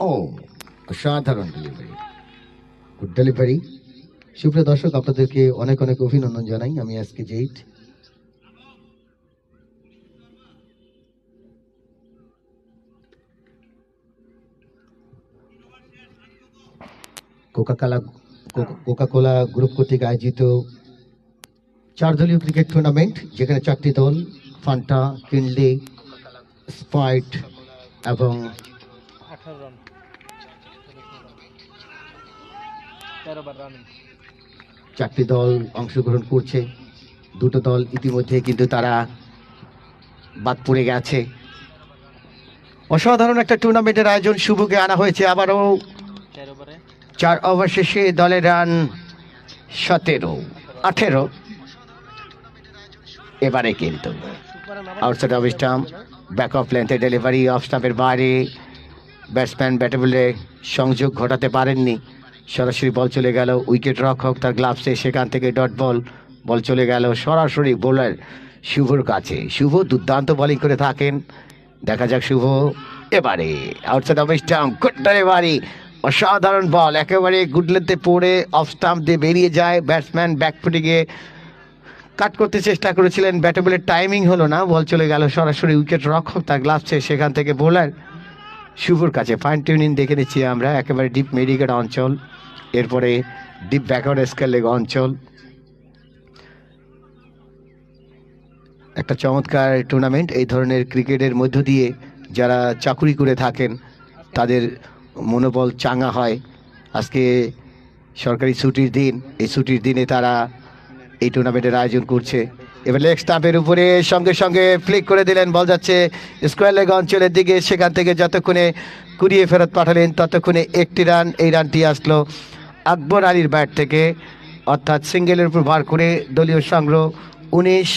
ও অসাধারণ delivery good delivery সুপ্রিয় দর্শক, আপনাদেরকে অনেক অনেক অভিনন্দন জানাই। আমি আজকে জেইট কোকাকোলা কোকাকোলা গ্রুপ কর্তৃক আয়োজিত চার দলীয় ক্রিকেট টুর্নামেন্ট যেখানে চারটি দল ফান্টা কিনলি স্পাইট এবং আঠারো রান তেরো বার রান চারটি দল অংশগ্রহণ করছে। দুটো দল ইতিমধ্যে কিন্তু তারা বাদ পড়ে গেছে। অসাধারণ একটা টুর্নামেন্টের আয়োজন শুভকে আনা হয়েছে। আবারও চার ওভার শেষে দলের রান সতেরো আঠেরো। এবারে কিন্তু outside off stump back of লেন্থে delivery off স্টাম্পের বাইরে। ব্যাটসম্যান ব্যাটেবলে সংযোগ ঘটাতে পারেননি। সরাসরি বল চলে গেল, উইকেট রক্ষক তার গ্লাভসে সেখান থেকে ডট বল বল চলে গেল সরাসরি বোলার শুভর কাছে। শুভ দুর্দান্ত বোলিং করে থাকেন। দেখা যাক শুভ এবারে। আউটসাইড ডেলিভারি অসাধারণ বল একেবারে গুডলেতে পড়ে অফ স্টাম্প দিয়ে বেরিয়ে যায়। ব্যাটসম্যান ব্যাকফুটে গিয়ে কাট করতে চেষ্টা করেছিলেন। ব্যাটে বলের টাইমিং হলো না বল চলে গেল সরাসরি উইকেট রক্ষক তার গ্লাভসে সেখান থেকে বোলার শুভর কাছে ফাইন টিউনিং দেখে নিচ্ছি আমরা, একেবারে ডিপ মেডিকেট অঞ্চল, এরপরে ডিপ ব্যাকওয়ার্ড স্কেল লেগ অঞ্চল। একটা চমৎকার টুর্নামেন্ট এই ধরনের ক্রিকেটের মধ্য দিয়ে যারা চাকুরি করে থাকেন, তাদের মনোবল চাঙ্গা হয়। আজকে সরকারি ছুটির দিন, এই ছুটির দিনে তারা এই টুর্নামেন্টের আয়োজন করছে। এবার লেগ স্টাম্পের উপরে সঙ্গে সঙ্গে ফ্লিক করে দিলেন, বল যাচ্ছে স্কোয়ার লেগ অঞ্চলের দিকে, সেখান থেকে যতক্ষণে কুড়িয়ে ফেরত পাঠালেন, ততক্ষণে একটি রান এই রানটি আসলো আকবর আলীর ব্যাট থেকে। অর্থাৎ সিঙ্গেলের উপর ভার করে দলীয় সংগ্রহ উনিশ